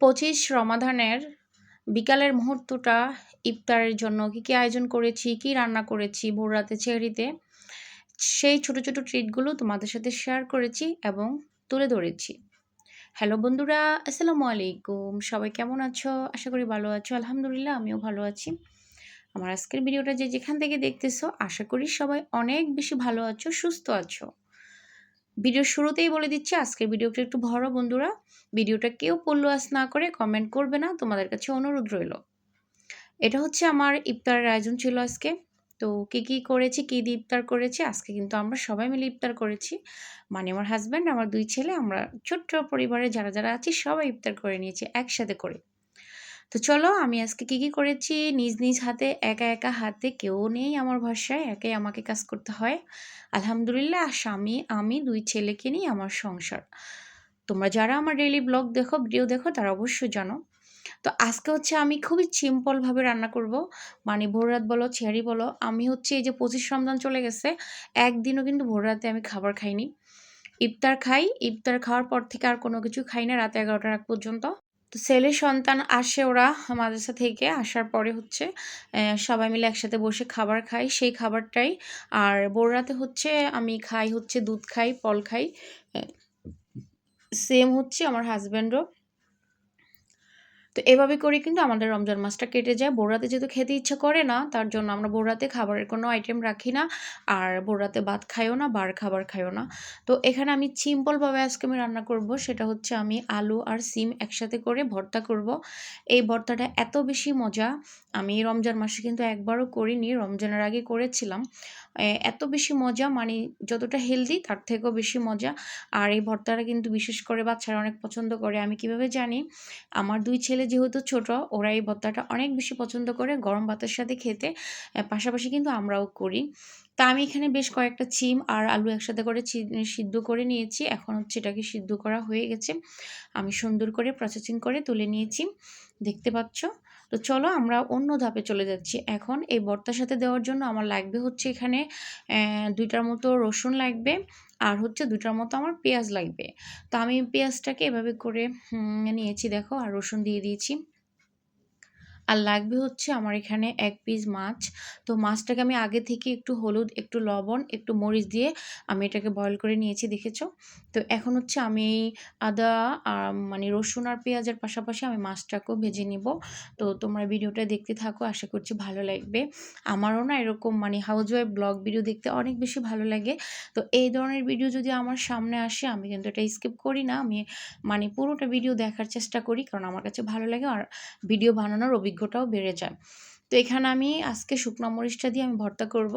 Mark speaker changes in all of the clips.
Speaker 1: পঁচিশ রমাদানের বিকালের মুহূর্তটা ইফতারের জন্য কী কী আয়োজন করেছি, কি রান্না করেছি, ভোর রাতে চেহারিতে সেই ছোট ছোট ট্রিটগুলো তোমাদের সাথে শেয়ার করেছি এবং তুলে ধরেছি। হ্যালো বন্ধুরা, আসসালামু আলাইকুম। সবাই কেমন আছো? আশা করি ভালো আছো। আলহামদুলিল্লাহ, আমিও ভালো আছি। আমার আজকের ভিডিওটা যে যেখান থেকে দেখতেছো, আশা করি সবাই অনেক বেশি ভালো আছো, সুস্থ আছো। ভিডিওর শুরুতেই বলে দিচ্ছি, আজকের ভিডিওটা একটু বড় বন্ধুরা। ভিডিওটা কেউ পড়ল আস না করে কমেন্ট করবে না, তোমাদের কাছে অনুরোধ রইল। এটা হচ্ছে আমার ইফতারের আয়োজন ছিল আজকে। তো কী কী করেছি, কী দিয়ে ইফতার করেছি, আজকে কিন্তু আমরা সবাই মিলে ইফতার করেছি। মানে আমার হাজব্যান্ড আমার দুই ছেলে, আমরা ছোট্ট পরিবারে যারা যারা আছি, সবাই ইফতার করে নিয়েছি একসাথে করে। তো চলো আমি আজকে কি কি করেছি? নিজ নিজ হাতে, একা একা হাতে কেউ নেই আমার ভাষায় একাই আমাকে কাজ করতে হয়। আলহামদুলিল্লাহ, স্বামী, আমি দুই ছেলেকে নিয়ে আমার সংসার। তোমরা যারা আমার ডেইলি ব্লগ দেখো ভিডিও দেখো, তারা অবশ্যই জানো। তো আজকে হচ্ছে আমি খুবই সিম্পলভাবে রান্না করব। মানে ভোর রাত বলো ছেয়ারি বলো, আমি হচ্ছে এই যে পঁচিশ রমজান চলে গেছে, একদিনও কিন্তু ভোর রাতে আমি খাবার খাইনি। ইফতার খাই, ইফতার খাওয়ার পর থেকে আর কোনো কিছু খাই না, রাত এগারোটার আগ পর্যন্ত। তো ছেলে সন্তান আসে ওরা মাদ্রাসা থেকে, আসার পরে হচ্ছে সবাই মিলে একসাথে বসে খাবার খাই। সেই খাবারটাই, আর বোররাতে হচ্ছে আমি খাই হচ্ছে দুধ খাই, ফল খাই। সেম হচ্ছে আমার হাজব্যান্ডও তো এভাবে করে কিন্তু আমাদের রমজান মাসটা কেটে যায়। বোরাতে যেহেতু খেতে ইচ্ছা করে না, তার জন্য আমরা বোরাতে খাবারের কোনো আইটেম রাখি না। আর বোরাতে ভাত খাইও না, বার খাবার খাইও না। তো এখানে আমি সিম্পলভাবে আজকে আমি রান্না করব, সেটা হচ্ছে আমি আলু আর সিম একসাথে করে ভর্তা করব। এই ভর্তাটা এত বেশি মজা, আমি রমজান মাসে কিন্তু একবারও করিনি, রমজানের আগে করেছিলাম। এত বেশি মজা মানে যতটা হেলদি তার থেকেও বেশি মজা। আর এই ভর্তাটা কিন্তু বিশেষ করে বাচ্চারা অনেক পছন্দ করে। আমি কীভাবে জানি? আমার দুই ছেলে যেহেতু ছোট, ওরা এই ভর্তাটা অনেক বেশি পছন্দ করে গরম ভাতের সাথে খেতে। পাশাপাশি কিন্তু আমরাও করি। তা আমি এখানে বেশ কয়েকটা চিম আর আলু একসাথে করে সিদ্ধ করে নিয়েছি। এখন হচ্ছে এটাকে সিদ্ধ করা হয়ে গেছে। আমি সুন্দর করে প্রসেসিং করে তুলে নিয়েছি। দেখতে পাচ্ছ? তো চলো আমরা অন্য ধাপে চলে যাচ্ছি। এখন এই ভর্তার সাথে দেওয়ার জন্য আমার লাগবে হচ্ছে এখানে দুইটার মতো রসুন লাগবে আর হচ্ছে দুটার মতো আমার পেঁয়াজ লাগবে। তো আমি পেঁয়াজটাকে এভাবে করে নিয়েছি দেখো আর রসুন দিয়ে দিয়েছি। আর লাগবে হচ্ছে আমার এখানে এক পিস মাছ। তো মাছটাকে আমি আগে থেকে একটু হলুদ, একটু লবণ, একটু মরিচ দিয়ে আমি এটাকে বয়ল করে নিয়েছি, দেখেছ? তো এখন হচ্ছে আমি আদা মানে রসুন আর পেঁয়াজের পাশাপাশি আমি মাছটাকেও ভেজে নিব। তো তোমরা ভিডিওটা দেখতে থাকো, আশা করছি ভালো লাগবে। আমারও না এরকম মানে হাউস ওয়াইফ ব্লগ ভিডিও দেখতে অনেক বেশি ভালো লাগে। তো এই ধরনের ভিডিও যদি আমার সামনে আসে, আমি কিন্তু এটা স্কিপ করি না। আমি মানে পুরোটা ভিডিও দেখার চেষ্টা করি, কারণ আমার কাছে ভালো লাগে। আর ভিডিও বানানোর অভিজ্ঞতা ভাগ্যটাও বেড়ে যায়। তো এখানে আমি আজকে শুকনো মরিচটা দিয়ে আমি ভর্তা করব।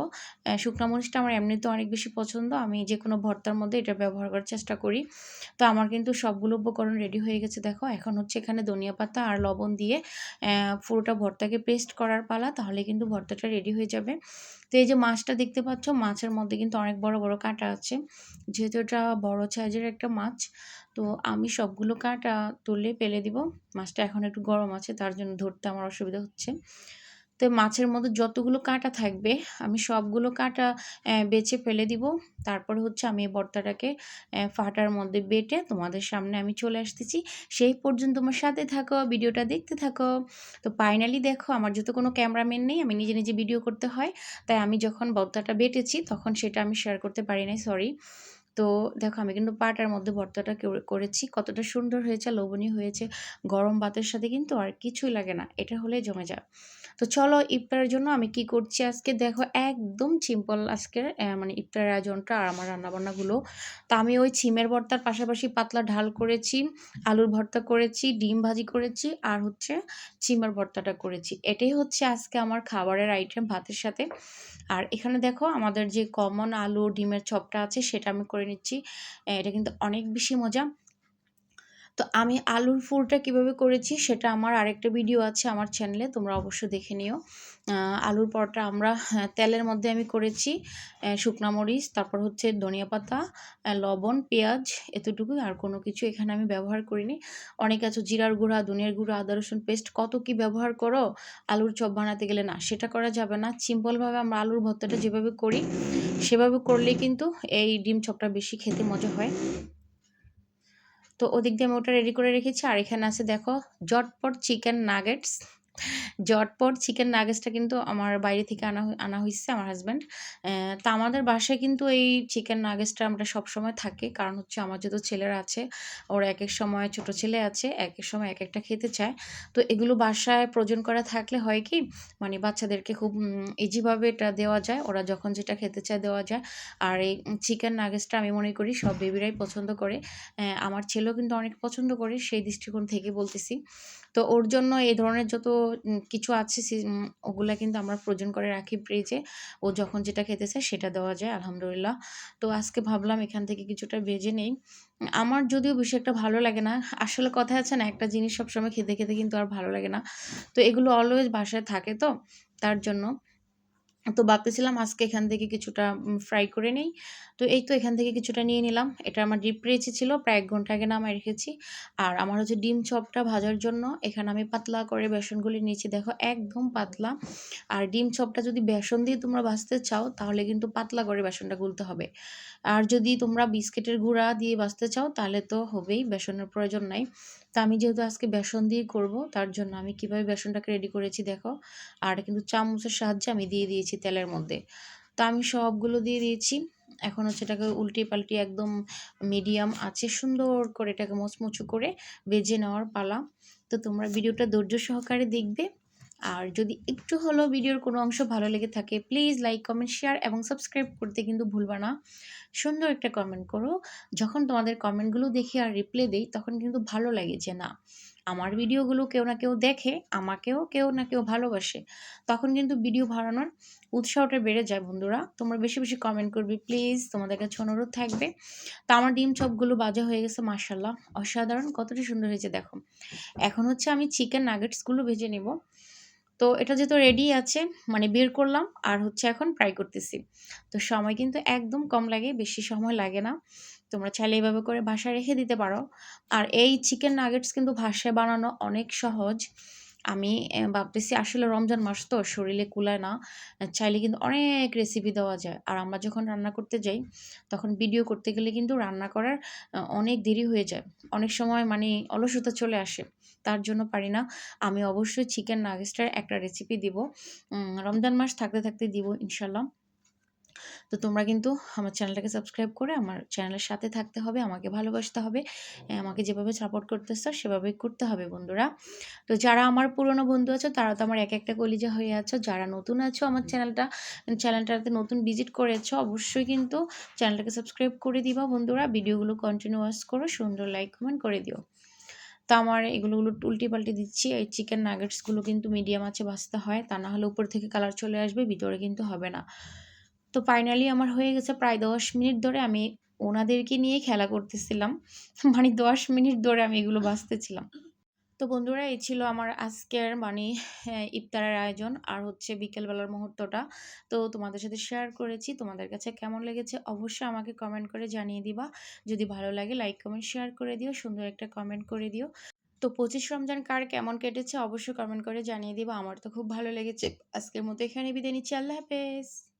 Speaker 1: শুকনো মরিচটা আমার এমনিতে অনেক বেশি পছন্দ। আমি যে কোনো ভর্তার মধ্যে এটা ব্যবহার করার চেষ্টা করি। তো আমার কিন্তু সবগুলো উপকরণ রেডি হয়ে গেছে, দেখো। এখন হচ্ছে এখানে ধনিয়া পাতা আর লবণ দিয়ে পুরোটা ভর্তাকে পেস্ট করার পালা, তাহলে কিন্তু ভর্তাটা রেডি হয়ে যাবে। তো এই যে মাছটা দেখতে পাচ্ছ, মাছের মধ্যে কিন্তু অনেক বড় বড় কাঁটা আছে। যেহেতু এটা বড় সাইজের একটা মাছ, তো আমি সবগুলো কাঁটা তুলে ফেলে দিব। মাছটা এখন একটু গরম আছে, তার জন্য ধরতে আমার অসুবিধা হচ্ছে। তো মাছের মধ্যে যতগুলো কাঁটা থাকবে, আমি সবগুলো কাঁটা বেছে ফেলে দিব। তারপর হচ্ছে আমি এই ভর্তাটাকে ফাটার মধ্যে বেটে তোমাদের সামনে আমি চলে আসতেছি। সেই পর্যন্ত তোমার সাথে থাকো, ভিডিওটা দেখতে থাকো। তো ফাইনালি দেখো, আমার যত কোনো ক্যামেরাম্যান নেই, আমি নিজে নিজে ভিডিও করতে হয়। তাই আমি যখন ভর্তাটা বেটেছি, তখন সেটা আমি শেয়ার করতে পারি নাই সরি তো দেখো, আমি কিন্তু পাটার মধ্যে ভর্তাটা করেছি। কতটা সুন্দর হয়েছে, লোভনীয় হয়েছে। গরম ভাতের সাথে কিন্তু আর কিছুই লাগে না। এটা হলে জমে যায় তো চলো ইফতারের জন্য আমি কি করছি আজকে? দেখো, একদম সিম্পল আজকের মানে ইফতারের আয়োজনটা আর আমার রান্নাবান্নাগুলো। তো আমি ওই ছিমের ভর্তার পাশাপাশি পাতলা ঢাল করেছি, আলুর ভর্তা করেছি, ডিম ভাজি করেছি আর হচ্ছে চিমের ভর্তাটা করেছি। এটাই হচ্ছে আজকে আমার খাবারের আইটেম ভাতের সাথে। আর এখানে দেখো, আমাদের যে কমন আলু ডিমের চপটা আছে সেটা আমি করে নিচ্ছি। এটা কিন্তু অনেক বেশি মজা। তো আমি আলুর ফুলটা কীভাবে করেছি সেটা আমার আরেকটা ভিডিও আছে আমার চ্যানেলে তোমরা অবশ্যই দেখে নিও। আলুর পরটা আমরা হ্যাঁ, তেলের মধ্যে আমি করেছি শুকনা মরিচ তারপর হচ্ছে ধনিয়া পাতা লবণ পেঁয়াজ এতটুকুই আর কোনো কিছু এখানে আমি ব্যবহার করিনি। অনেক আছে জিরার গুঁড়া ধনিয়ার গুঁড়া আদা রসুন পেস্ট কত কি ব্যবহার করো আলুর চপ বানাতে গেলে না সেটা করা যাবে না। সিম্পলভাবে আমরা আলুর ভর্তাটা যেভাবে করি সেভাবে করলে কিন্তু এই ডিম চপটা বেশি খেতে মজা হয়। তো ওদিক দিয়ে আমি ওটা রেডি করে রেখেছি। আর এখানে আছে দেখো, জটপট চিকেন নাগেটস জটপট চিকেন নাগেটসটা কিন্তু আমার বাইরে থেকে আনা আনা হয়েছে আমার হাজব্যান্ড তা আমাদের বাসায় কিন্তু এই চিকেন নাগেটসটা আমরা সবসময় থাকে। কারণ হচ্ছে আমার যেহেতু ছেলেরা আছে, ওর এক এক সময় ছোট ছেলে আছে এক এক সময় এক একটা খেতে চায়। তো এগুলো বাসায় প্রয়োজন করা থাকলে হয় কি মানে বাচ্চাদেরকে খুব ইজিভাবে এটা দেওয়া যায়। ওরা যখন যেটা খেতে চায় দেওয়া যায়। আর এই চিকেন নাগেটসটা আমি মনে করি সব বেবিরাই পছন্দ করে। আমার ছেলেও কিন্তু অনেক পছন্দ করে, সেই দৃষ্টিকোণ থেকে বলতেছি। তো ওর জন্য এই ধরনের যত কিছু আছে ওগুলা কিন্তু আমরা প্রয়োজন করে রাখি ফ্রিজে ও যখন যেটা খেতে চায় সেটা দেওয়া যায়, আলহামদুলিল্লাহ। তো আজকে ভাবলাম এখান থেকে কিছুটা ভেজে নেই। আমার যদিও বেশি একটা ভালো লাগে না, আসলে কথা আছে না, একটা জিনিস সবসময় খেতে খেতে কিন্তু আর ভালো লাগে না। তো এগুলো অলওয়েজ বাসায় থাকে তো, তার জন্য। তো ভাবতেছিলাম আজকে এখান থেকে কিছুটা ফ্রাই করে নেই। তো এই তো এখান থেকে কিছুটা নিয়ে নিলাম। এটা আমার ডিপ রেচি ছিল, প্রায় এক ঘণ্টা আগে নামায় রেখেছি। আর আমার হচ্ছে ডিম চপটা ভাজার জন্য এখানে আমি পাতলা করে বেসনগুলি নিয়েছি। দেখো একদম পাতলা। আর ডিম চপটা যদি বেসন দিয়ে তোমরা ভাজতে চাও, তাহলে কিন্তু পাতলা করে বেসনটা গুলতে হবে। আর যদি তোমরা বিস্কিটের গুঁড়া দিয়ে বাঁচতে চাও, তাহলে তো হবেই, বেসনের প্রয়োজন নাই। তো আমি যেহেতু আজকে বেসন দিয়ে করব, তার জন্য আমি কীভাবে বেসনটাকে রেডি করেছি দেখো। আর কিন্তু চামচের সাহায্যে আমি দিয়ে দিয়েছি তেলের মধ্যে। তো আমি সবগুলো দিয়ে দিয়েছি। এখন হচ্ছে এটাকে উল্টে পাল্টে একদম মিডিয়াম আছে, সুন্দর করে এটাকে মচমচু করে বেজে নেওয়ার পালা। তো তোমরা ভিডিওটা ধৈর্য সহকারে দেখবে। আর যদি একটু হলেও ভিডিওর কোনো অংশ ভালো লেগে থাকে প্লিজ লাইক কমেন্ট শেয়ার এবং সাবস্ক্রাইব করতে কিন্তু ভুলবা না। সুন্দর একটা কমেন্ট করো। যখন তোমাদের কমেন্টগুলো দেখি আর রিপ্লাই দেই, তখন কিন্তু ভালো লাগে যে না, আমার ভিডিওগুলো কেউ না কেউ দেখে, আমাকেও কেউ না কেউ ভালোবাসে। তখন কিন্তু ভিডিও বাড়ানোর উৎসাহটা বেড়ে যায় বন্ধুরা। তোমরা বেশি বেশি কমেন্ট করবে প্লিজ তোমাদের কাছে অনুরোধ থাকবে। তো আমার ডিম চপগুলো বাজা হয়ে গেছে মার্শাল্লাহ অসাধারণ, কতটা সুন্দর হয়েছে, দেখো। এখন হচ্ছে আমি চিকেন নাগেটসগুলো ভেজে নেব। তো এটা যেহেতু রেডি আছে মানে বের করলাম, আর হচ্ছে এখন ফ্রাই করতেছি। তো সময় কিন্তু একদম কম লাগে, বেশি সময় লাগে না। তোমরা চাইলে এভাবে করে ভাষায় রেখে দিতে পারো। আর এই চিকেন নাগেটস কিন্তু ভাষায় বানানো অনেক সহজ। আমি ভাবতেছি আসলে রমজান মাস তো শরীরে কুলায় না। চাইলে কিন্তু অনেক রেসিপি দেওয়া যায়। আর আমরা যখন রান্না করতে যাই, তখন ভিডিও করতে গেলে কিন্তু রান্না করার অনেক দেরি হয়ে যায়। অনেক সময় মানে অলসতা চলে আসে। তার জন্য পারি না। আমি অবশ্যই চিকেন নাগেস্টার একটা রেসিপি দিব। রমজান মাস থাকতে থাকতে দিব, ইনশাল্লাহ। তো তোমরা কিন্তু আমার চ্যানেলটাকে সাবস্ক্রাইব করে আমার চ্যানেলের সাথে থাকতে হবে আমাকে ভালোবাসতে হবে আমাকে যেভাবে সাপোর্ট করতেছ সেভাবেই করতে হবে বন্ধুরা। তো যারা আমার পুরনো বন্ধু আছো তারা তো আমার এক একটা কলিজা হয়ে আছো যারা নতুন আছো আমার চ্যানেলটা চ্যানেলটাতে নতুন ভিজিট করেছ অবশ্যই কিন্তু চ্যানেলটাকে সাবস্ক্রাইব করে দিবা বন্ধুরা ভিডিওগুলো কন্টিনিউয়াস করো সুন্দর লাইক কমেন্ট করে দিও। তো আমার এগুলোগুলো উল্টি পাল্টি দিচ্ছি এই চিকেন নাগেটসগুলো কিন্তু মিডিয়াম আছে ভাজতে হয় তা না হলে উপর থেকে কালার চলে আসবে ভিতরে কিন্তু হবে না। তো ফাইনালি আমার হয়ে গেছে প্রায় দশ মিনিট ধরে আমি ওনাদেরকে নিয়ে খেলা করতেছিলাম। মানে দশ মিনিট ধরে আমি এগুলো বাঁচতেছিলাম। তো বন্ধুরা এই ছিল আমার আজকের মানে হ্যাঁ, ইফতারের আয়োজন আর হচ্ছে বিকেলবেলার মুহূর্তটা। তো তোমাদের সাথে শেয়ার করেছি তোমাদের কাছে কেমন লেগেছে অবশ্যই আমাকে কমেন্ট করে জানিয়ে দিবা। যদি ভালো লাগে লাইক কমেন্ট শেয়ার করে দিও সুন্দর একটা কমেন্ট করে দিও। তো পঁচিশ রমজান কার কেমন কেটেছে অবশ্যই কমেন্ট করে জানিয়ে দিবা। আমার তো খুব ভালো লেগেছে। আজকের মতো এখানে বিদায় নিচ্ছি। আল্লাহ হাফেজ।